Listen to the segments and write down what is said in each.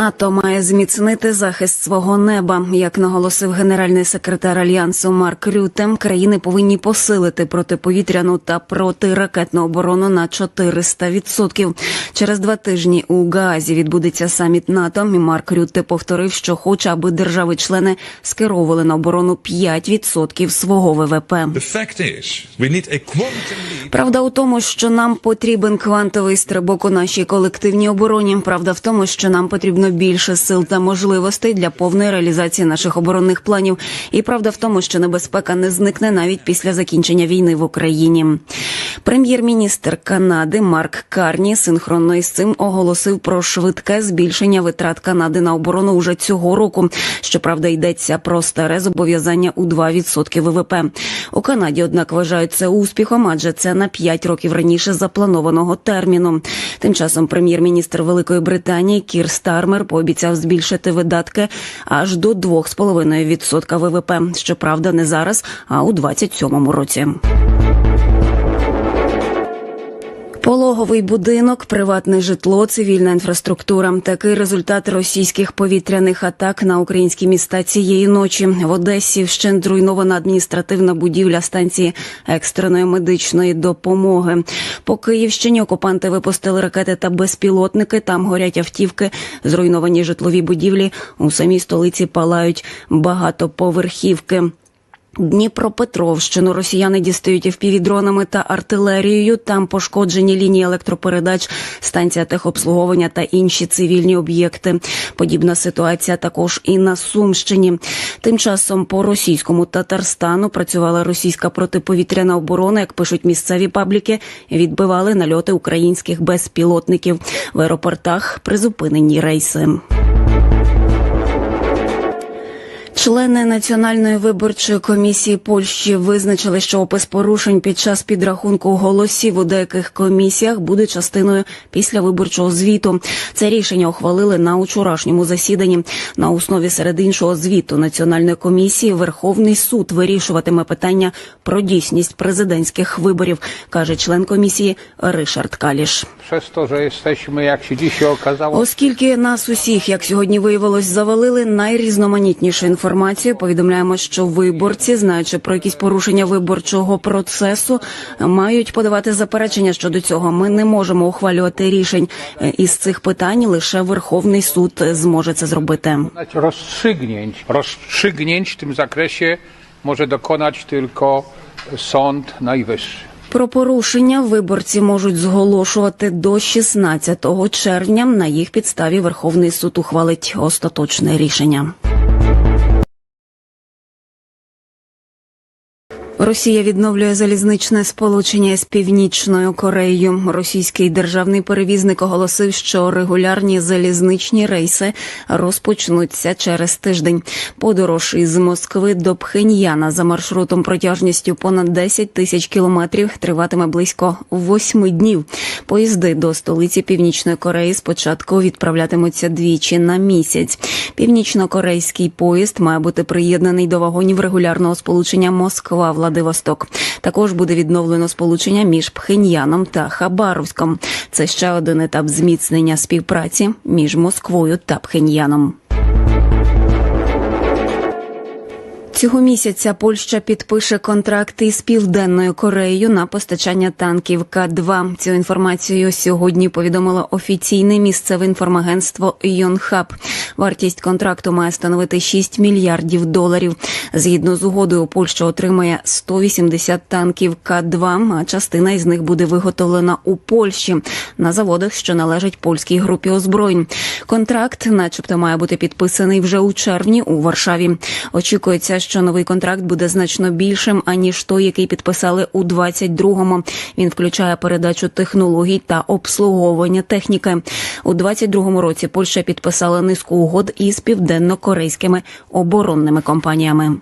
НАТО має зміцнити захист свого неба. Як наголосив генеральний секретар альянсу Марк Рюте, країни повинні посилити протиповітряну та протиракетну оборону на 400%. Через два тижні у Гаазі відбудеться саміт НАТО. І Марк Рюте повторив, що хоче, аби держави-члени скеровували на оборону 5% свого ВВП. Правда у тому, що нам потрібен квантовий стрибок у нашій колективній обороні. Правда в тому, що нам потрібно більше сил та можливостей для повної реалізації наших оборонних планів. І правда в тому, що небезпека не зникне навіть після закінчення війни в Україні. Прем'єр-міністр Канади Марк Карні синхронно із цим оголосив про швидке збільшення витрат Канади на оборону уже цього року. Щоправда, йдеться про старе зобов'язання у 2% ВВП. У Канаді, однак, вважають це успіхом, адже це на 5 років раніше запланованого терміну. Тим часом прем'єр-міністр Великої Британії Кір Стармер пообіцяв збільшити видатки аж до 2,5% ВВП. Щоправда, не зараз, а у 27-му році. Пологовий будинок, приватне житло, цивільна інфраструктура. Такий результат російських повітряних атак на українські міста цієї ночі. В Одесі вщент зруйнована адміністративна будівля станції екстреної медичної допомоги. По Київщині окупанти випустили ракети та безпілотники. Там горять автівки, зруйновані житлові будівлі. У самій столиці палають багатоповерхівки. Дніпропетровщину росіяни дістають впівдронами та артилерією. Там пошкоджені лінії електропередач, станція техобслуговування та інші цивільні об'єкти. Подібна ситуація також і на Сумщині. Тим часом по російському Татарстану працювала російська протиповітряна оборона. Як пишуть місцеві пабліки, відбивали нальоти українських безпілотників в аеропортах. Призупинені рейси. Члени національної виборчої комісії Польщі визначили, що опис порушень під час підрахунку голосів у деяких комісіях буде частиною після виборчого звіту. Це рішення ухвалили на учорашньому засіданні. На основі серед іншого звіту національної комісії Верховний суд вирішуватиме питання про дійсність президентських виборів, каже член комісії Ришард Каліш. Оскільки нас усіх, як сьогодні виявилось, завалили найрізноманітнішу інформацію, повідомляємо, що виборці, знаючи про якісь порушення виборчого процесу, мають подавати заперечення щодо цього. Ми не можемо ухвалювати рішень е, із цих питань. Лише Верховний суд зможе це зробити. rozstrzygnięć. Rozstrzygnięć w tym zakresie może dokonać tylko Sąd Про порушення виборці можуть зголошувати до 16 червня. На їх підставі Верховний суд ухвалить остаточне рішення. Росія відновлює залізничне сполучення з північною Кореєю. Російський державний перевізник оголосив, що регулярні залізничні рейси розпочнуться через тиждень. Подорож із Москви до Пхеньяна за маршрутом протяжністю понад 10 тисяч кілометрів триватиме близько восьми днів. Поїзди до столиці Північної Кореї спочатку відправлятимуться двічі на місяць. Північно-корейський поїзд має бути приєднаний до вагонів регулярного сполучення Москва Владивосток. Також буде відновлено сполучення між Пхеньяном та Хабаровськом. Це ще один етап зміцнення співпраці між Москвою та Пхеньяном. Цього місяця Польща підпише контракти із південною Кореєю на постачання танків К-2. Цю інформацію сьогодні повідомило офіційне місцеве інформагентство Йонхаб. Вартість контракту має становити 6 мільярдів доларів. Згідно з угодою, Польща отримає 180 танків К-2, а частина із них буде виготовлена у Польщі на заводах, що належать польській групі озброєнь. Контракт, начебто, має бути підписаний вже у червні у Варшаві. Очікується, що новий контракт буде значно більшим аніж той, який підписали у 22-му. Він включає передачу технологій та обслуговування техніки. У 22-му році Польща підписала низку угод із південно-корейськими оборонними компаніями.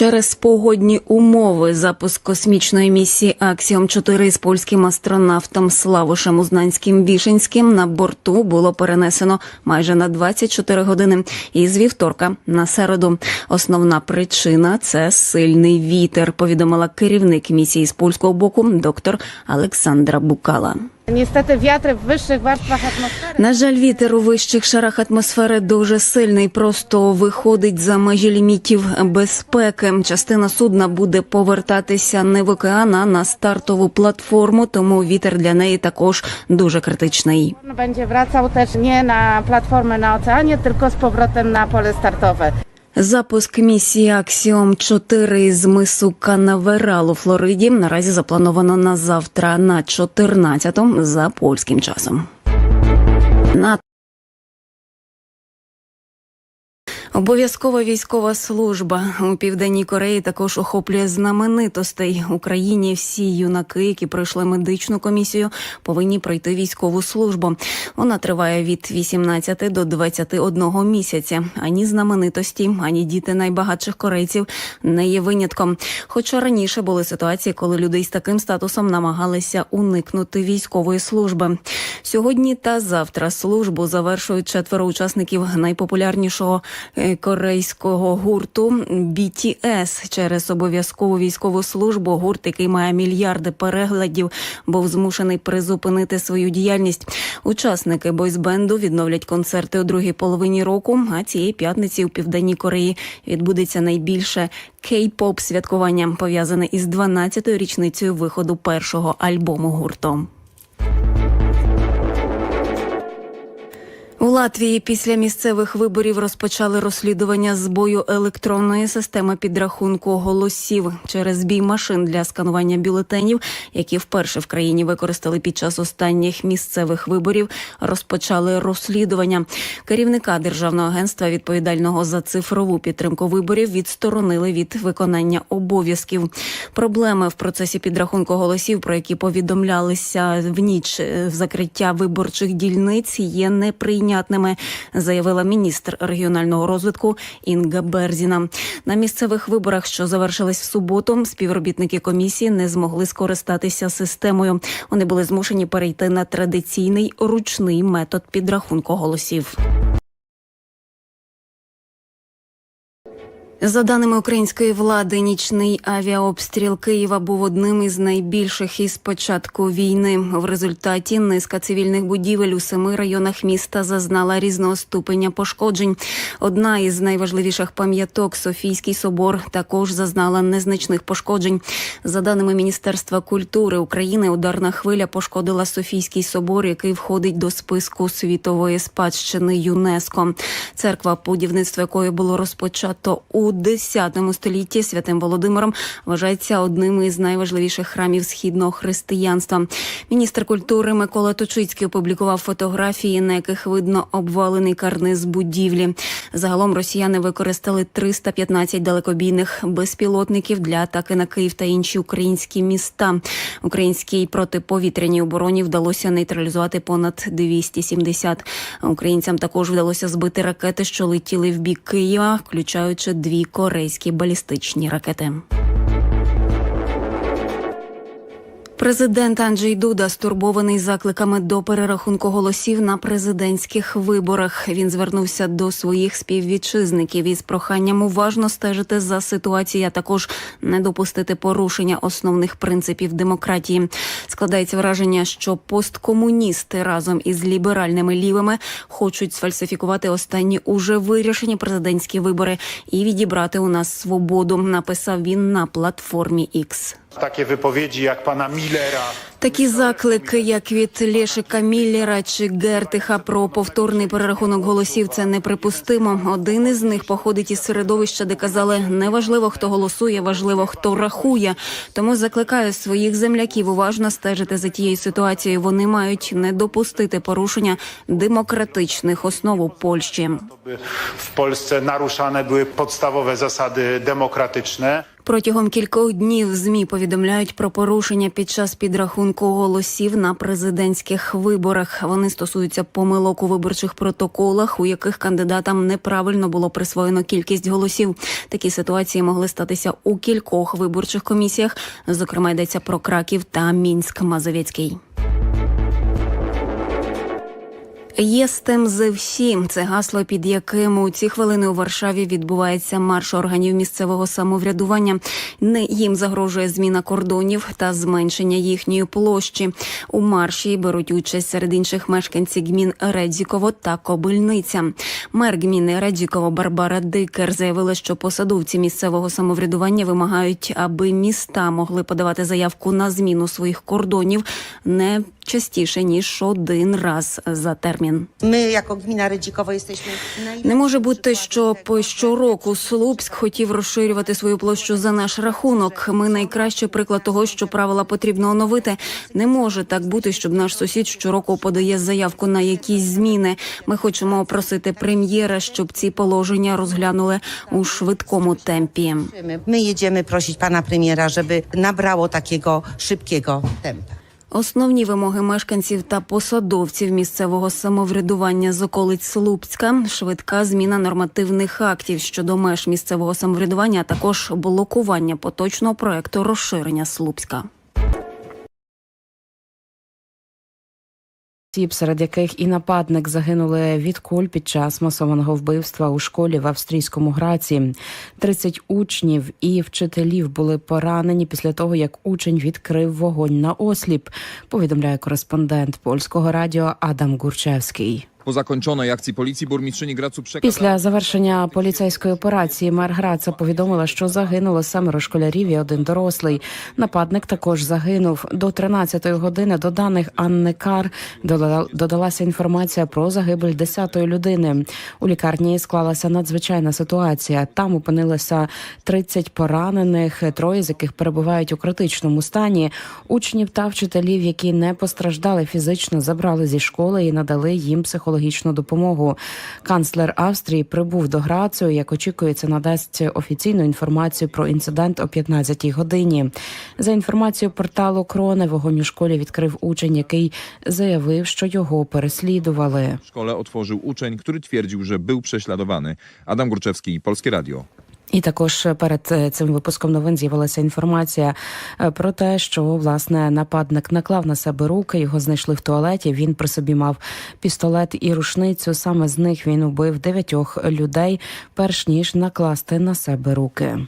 Через погодні умови запуск космічної місії Аксіом 4 з польським астронавтом Славушем Узнанським Вішенським на борту було перенесено майже на 24 години із вівторка на середу. Основна причина це сильний вітер. Повідомила керівник місії з польського боку доктор Олександра Букала. Niestety wiatry w wyższych warstwach atmosfery На жаль, вітер у вищих шарах атмосфери дуже сильний, просто виходить за межі лімітів безпеки. Частина судна буде повертатися не в океан, а на стартову платформу, тому вітер для неї також дуже критичний. będzie wracał też nie na platformę na oceanie, tylko z powrotem na pole startowe. Запуск місії Аксіом 4 з мису Канаверал у Флориді наразі заплановано на завтра на 14 за польським часом. Обов'язкова військова служба у південній Кореї також охоплює знаменитостей. Україні всі юнаки, які пройшли медичну комісію, повинні пройти військову службу. Вона триває від 18 до 21 місяця. Ані знаменитості, ані діти найбагатших корейців не є винятком. Хоча раніше були ситуації, коли люди із таким статусом намагалися уникнути військової служби. Сьогодні та завтра службу завершують четверо учасників найпопулярнішого корейського гурту BTS. через обов'язкову військову службу. Гурт, який має мільярди переглядів, був змушений призупинити свою діяльність. Учасники бойсбенду відновлять концерти у другій половині року. А цієї п'ятниці у південній Кореї відбудеться найбільше кей-поп святкування, пов'язане із 12-ю річницею виходу першого альбому гурту. У Латвії після місцевих виборів розпочали розслідування збою електронної системи підрахунку голосів через збій машин для сканування бюлетенів, які вперше в країні використали під час останніх місцевих виборів. Розпочали розслідування. Керівника державного агентства, відповідального за цифрову підтримку виборів, відсторонили від виконання обов'язків. Проблеми в процесі підрахунку голосів, про які повідомлялися в ніч е, в закриття виборчих дільниць, є неприйнятними, заявила міністр регіонального розвитку Інга Берзіна. На місцевих виборах, що завершились в суботу, співробітники комісії не змогли скористатися системою. Вони були змушені перейти на традиційний ручний метод підрахунку голосів. За даними української влади, нічний авіаобстріл Києва був одним із найбільших із початку війни. В результаті низка цивільних будівель у семи районах міста зазнала різного ступеня пошкоджень. Одна із найважливіших пам'яток Софійський собор також зазнала незначних пошкоджень. За даними Міністерства культури України, ударна хвиля пошкодила Софійський собор, який входить до списку світової спадщини ЮНЕСКО. Церква, будівництво якої було розпочато у 10 столітті святим Володимиром, вважається одним із найважливіших храмів східного християнства. Міністр культури Микола Точицький опублікував фотографії, на яких видно обвалений карниз будівлі. Загалом росіяни використали 315 далекобійних безпілотників для атаки на Київ та інші українські міста. Українській протиповітряній обороні вдалося нейтралізувати понад 270. Українцям також вдалося збити ракети, що летіли в бік Києва, включаючи дві корейські балістичні ракети. Президент Анджей Дуда стурбований закликами до перерахунку голосів на президентських виборах. Він звернувся до своїх співвітчизників із проханням уважно стежити за ситуацією, а також не допустити порушення основних принципів демократії. Складається враження, що посткомуністи разом із ліберальними лівими хочуть сфальсифікувати останні уже вирішені президентські вибори і відібрати у нас свободу. Написав він на платформі X. Takie wypowiedzi jak pana Millera, Такі заклики, як від Лєшика Міллера чи Гертиха про повторний перерахунок голосів, це неприпустимо. Один із них походить із середовища, де казали, неважливо, хто голосує, важливо, хто рахує. Тому закликаю своїх земляків уважно стежити за тією ситуацією. Вони мають не допустити порушення демократичних основ у Польщі. w Polsce naruszane były podstawowe zasady demokratyczne. Протягом кількох днів змі повідомляють про порушення під час підрахунку голосів на президентських виборах. Вони стосуються помилок у виборчих протоколах, у яких кандидатам неправильно було присвоєно кількість голосів. Такі ситуації могли статися у кількох виборчих комісіях. Зокрема, йдеться про Краків та Мінськ Мазовецький. Єстем зе всі це гасло, під яким у ці хвилини у Варшаві відбувається марш органів місцевого самоврядування. Не їм загрожує зміна кордонів та зменшення їхньої площі. У марші беруть участь серед інших мешканці гмін Редзіково та Кобильниця. Мер гміни Редзіково Барбара Дикер заявила, що посадовці місцевого самоврядування вимагають, аби міста могли подавати заявку на зміну своїх кордонів не частіше ніж один раз за термін. My jako gmina Rydzikowo jesteśmy Не може бути, щоб щороку Слупськ хотів розширювати свою площу за наш рахунок. Ми найкращий приклад того, що правила потрібно оновити. Не може так бути, щоб наш сусід щороку подає заявку на якісь зміни. Ми хочемо просити прем'єра, щоб ці положення розглянули у швидкому темпі. My jedziemy prosić pana premiera, żeby nabrało takiego szybkiego tempa. Основні вимоги мешканців та посадовців місцевого самоврядування з околиць Слупська, швидка зміна нормативних актів щодо меж місцевого самоврядування, а також блокування поточного проекту розширення Слупська. Осіб, серед яких і нападник загинули від куль під час масованого вбивства у школі в австрійському граці. 30 учнів і вчителів були поранені після того, як учень відкрив вогонь на осліп. Повідомляє кореспондент польського радіо Адам Гурчевський. Po zakończonej akcji policji burmistrzyni Gracu przekazała Після завершення поліцейської операції мер Граца повідомила, що загинуло семеро школярів і один дорослий. Нападник також загинув до 13-ї години. До даних Анни Кар додалася інформація про загибель 10-ї людини. У лікарні склалася надзвичайна ситуація. Там опинилося 30 поранених, троє з яких перебувають у критичному стані. Учнів та вчителів, які не постраждали фізично, забрали зі школи і надали їм психологічну допомогу. Канцлер Австрії прибув до Грацію. Як очікується, надасть офіційну інформацію про інцидент о 15-й годині. За інформацією порталу Кроне, вогонь у школі відкрив учень, який заявив, що його переслідували. Школа отворив учень, uczeń, który twierdził, був był Адам Гурчевський, Górczewski, радіо. І також перед е, цим випуском новин з'явилася інформація е, про те, що власне нападник наклав на себе руки. Його знайшли в туалеті. Він при собі мав пістолет і рушницю. Саме з них він убив дев'ятьох людей, перш ніж накласти на себе руки.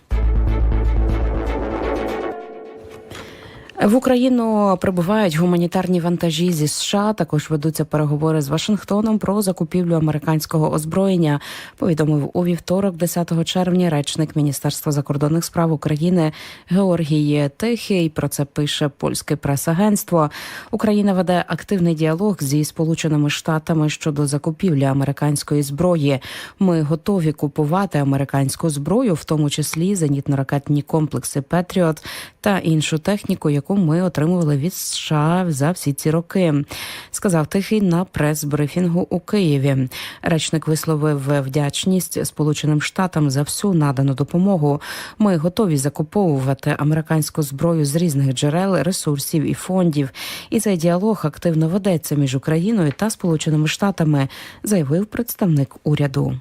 В Україну прибувають гуманітарні вантажі зі США. Також ведуться переговори з Вашингтоном про закупівлю американського озброєння. Повідомив у вівторок, 10 червня, речник Міністерства закордонних справ України Георгій Тихий. Про це пише польське прес-агентство. Україна веде активний діалог зі Сполученими Штатами щодо закупівлі американської зброї. Ми готові купувати американську зброю, в тому числі зенітно-ракетні комплекси Петріот та іншу техніку, яку ми отримували від США за всі ці роки, сказав Тихий на прес-брифінгу у Києві. Речник висловив вдячність Сполученим Штатам за всю надану допомогу. Ми готові закуповувати американську зброю з різних джерел, ресурсів і фондів. І цей діалог активно ведеться між Україною та Сполученими Штатами, заявив представник уряду.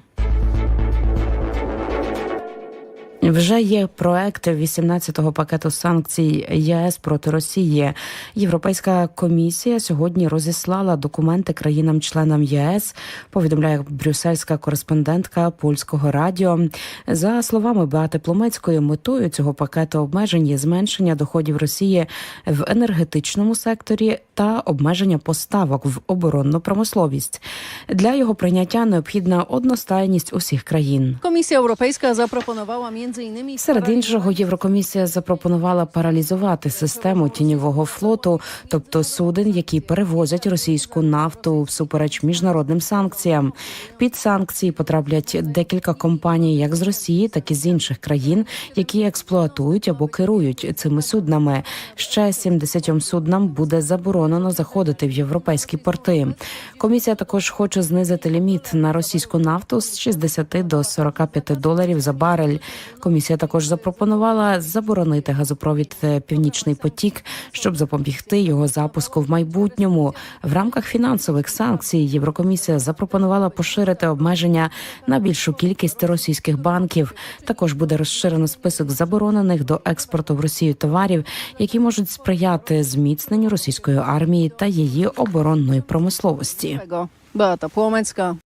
Вже є проект 18-го пакету санкцій ЄС проти Росії. Європейська комісія сьогодні розіслала документи країнам-членам ЄС. Повідомляє брюссельська кореспондентка польського радіо. За словами Беати Пломецької, метою цього пакету обмежень є зменшення доходів Росії в енергетичному секторі та обмеження поставок в оборонну промисловість. Для його прийняття необхідна одностайність усіх країн. Europejska zaproponowała między innymi Серед іншого, Єврокомісія запропонувала паралізувати систему тіньового флоту, тобто суден, які перевозять російську нафту всупереч міжнародним санкціям. Під санкції потраплять декілька компаній, як з Росії, так і з інших країн, які експлуатують або керують цими суднами. Ще 70 суднам буде заборонено заходити в європейські порти. Комісія також хоче знизити ліміт на російську нафту з 60 до 45 доларів за барель. Комісія також запропонувала заборонити газопровід е, Північний потік, щоб запобігти його запуску в майбутньому. В рамках фінансових санкцій Єврокомісія запропонувала поширити обмеження на більшу кількість російських банків. Також буде розширено список заборонених до експорту в Росію товарів, які можуть сприяти зміцненню російської армії та її оборонної промисловості. Beata Płomecka.